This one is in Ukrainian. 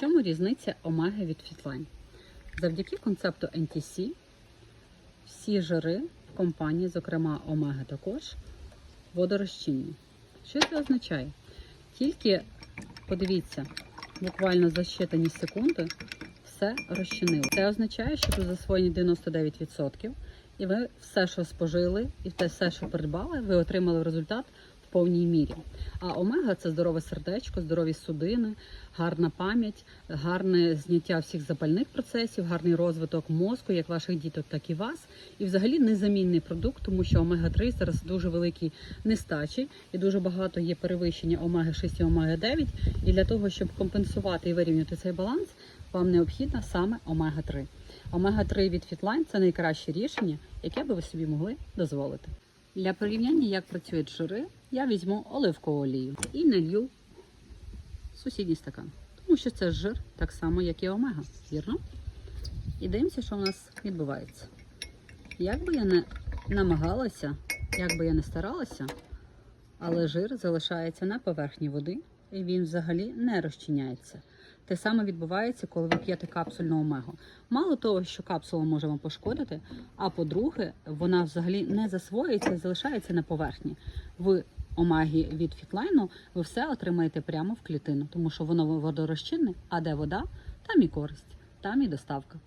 чому різниця омеги від Fitline? Завдяки концепту NTC всі жири в компанії, зокрема омега також, водорозчинні. Що це означає? Тільки подивіться, буквально за щитані секунди все розчинило. Це означає, що тут засвоєні 99%, і ви все, що спожили, і все, що придбали, ви отримали результат в повній мірі. А омега це здорове сердечко, здорові судини, гарна пам'ять, гарне зняття всіх запальних процесів, гарний розвиток мозку, як ваших діток, так і вас. І взагалі незамінний продукт, тому що омега 3 зараз дуже великі нестачі, і дуже багато є перевищення омеги 6 і омега 9. І для того, щоб компенсувати і вирівняти цей баланс, вам необхідна саме омега 3. Омега 3 від Fitline – це найкраще рішення, яке би ви собі могли дозволити. Для порівняння, як працюють жири, я візьму оливкову олію і налью в сусідній стакан. Тому що це жир так само, як і омега. Вірно? І дивимося, що в нас відбувається. Як би я не намагалася, як би я не старалася, але жир залишається на поверхні води, і він взагалі не розчиняється. Те саме відбувається, коли ви п'єте капсульну омегу. Мало того, що капсула може вам пошкодити, а по-друге, вона взагалі не засвоюється і залишається на поверхні. В омегі від фітлайну ви все отримаєте прямо в клітину, тому що воно водорозчинне, а де вода, там і користь, там і доставка.